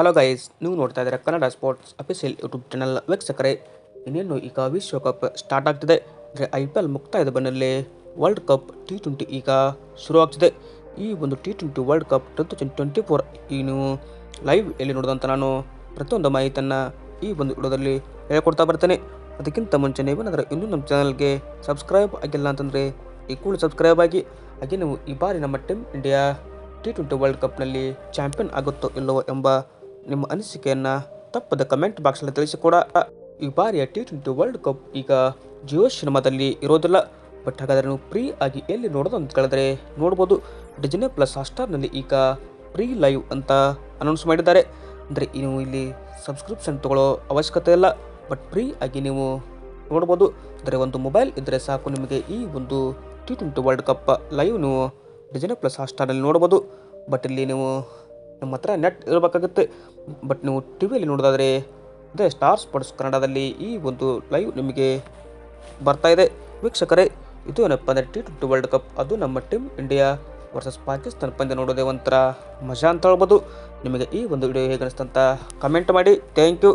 Hello guys ನೀವು ನೋಡ್ತಾ ಇದ್ದೀರಾ Kannada sports official YouTube channel ವೀಕ್ಷಕರೇ. ಇನ್ನೇನು ಈಗ ವಿಶ್ವಕಪ್ ಸ್ಟಾರ್ಟ್ ಆಗ್ತಿದೆ. ಅಂದರೆ ಐ ಪಿ ಎಲ್ ಮುಕ್ತಾಯದ ಬೆನ್ನಲ್ಲೇ ವರ್ಲ್ಡ್ ಕಪ್ ಟಿ ಟ್ವೆಂಟಿ ಈಗ ಶುರು ಆಗ್ತಿದೆ. ಈ ಒಂದು T twenty world cup two thousand twenty four ನೀವು ಲೈವ್ ಎಲ್ಲಿ ನೋಡಿದಂಥ ನಾನು ಪ್ರತಿಯೊಂದು ಮಾಹಿತಿಯನ್ನು ಈ ಒಂದು ವಿಡಿಯೋದಲ್ಲಿ ಹೇಳ್ಕೊಡ್ತಾ ಬರ್ತೇನೆ. ಅದಕ್ಕಿಂತ ಮುಂಚೆ ನೀವೇನಾದರೂ ಇನ್ನೂ ನಮ್ಮ ಚಾನಲ್ಗೆ ಸಬ್ಸ್ಕ್ರೈಬ್ ಆಗಿಲ್ಲ ಅಂತಂದರೆ ಈ ಕೂಡ ಸಬ್ಸ್ಕ್ರೈಬ್ ಆಗಿ. ಹಾಗೆ ನೀವು ಈ ಬಾರಿ ನಮ್ಮ team India T twenty world ಕಪ್ನಲ್ಲಿ champion ಆಗುತ್ತೋ ಇಲ್ಲವೋ ಎಂಬ ನಿಮ್ಮ ಅನಿಸಿಕೆಯನ್ನು ತಪ್ಪದ ಕಮೆಂಟ್ ಬಾಕ್ಸಲ್ಲಿ ತಿಳಿಸಿಕೊಡ. ಈ ಬಾರಿಯ ಟಿ ಟ್ವೆಂಟಿ ವರ್ಲ್ಡ್ ಕಪ್ ಈಗ ಜಿಯೋ ಸಿನಿಮಾದಲ್ಲಿ ಇರೋದಿಲ್ಲ. ಬಟ್ ಹಾಗಾದರೆ ನೀವು ಫ್ರೀ ಆಗಿ ಎಲ್ಲಿ ನೋಡೋದು ಅಂತ ಕೇಳಿದ್ರೆ ನೋಡ್ಬೋದು. ಡಿಜಿನೆ ಪ್ಲಸ್ ಹಾಸ್ಟಾರ್ನಲ್ಲಿ ಈಗ ಫ್ರೀ ಲೈವ್ ಅಂತ ಅನೌನ್ಸ್ ಮಾಡಿದ್ದಾರೆ. ಅಂದರೆ ನೀವು ಇಲ್ಲಿ ಸಬ್ಸ್ಕ್ರಿಪ್ಷನ್ ತಗೊಳ್ಳೋ ಅವಶ್ಯಕತೆ ಇಲ್ಲ. ಬಟ್ ಫ್ರೀ ಆಗಿ ನೀವು ನೋಡ್ಬೋದು. ಅಂದರೆ ಒಂದು ಮೊಬೈಲ್ ಇದ್ದರೆ ಸಾಕು ನಿಮಗೆ ಈ ಒಂದು T twenty world cup live ನೀವು ಡಿಜಿನೆ ಪ್ಲಸ್ ಹಾಸ್ಟಾರ್ನಲ್ಲಿ ನೋಡ್ಬೋದು. ಬಟ್ ಇಲ್ಲಿ ನೀವು ನಿಮ್ಮ ಹತ್ರ ನೆಟ್ ಇರಬೇಕಾಗುತ್ತೆ. ಬಟ್ ನೀವು ಟಿ ವಿಯಲ್ಲಿ ನೋಡೋದಾದರೆ, ಅದೇ ಸ್ಟಾರ್ ಸ್ಪೋರ್ಟ್ಸ್ ಕನ್ನಡದಲ್ಲಿ ಈ ಒಂದು ಲೈವ್ ನಿಮಗೆ ಬರ್ತಾ ಇದೆ. ವೀಕ್ಷಕರೇ, ಇದು ಏನಪ್ಪ ಅಂದರೆ ಟಿ ಟ್ವೆಂಟಿ ವರ್ಲ್ಡ್ ಕಪ್ ಅದು ನಮ್ಮ ಟೀಮ್ ಇಂಡಿಯಾ ವರ್ಸಸ್ ಪಾಕಿಸ್ತಾನ ಪಂದ್ಯ ನೋಡೋದೇ ಒಂಥರ ಮಜಾ ಅಂತ ಹೇಳ್ಬೋದು. ನಿಮಗೆ ಈ ಒಂದು ವಿಡಿಯೋ ಹೇಗೆ ಅನಿಸ್ತಂತ ಕಮೆಂಟ್ ಮಾಡಿ. Thank you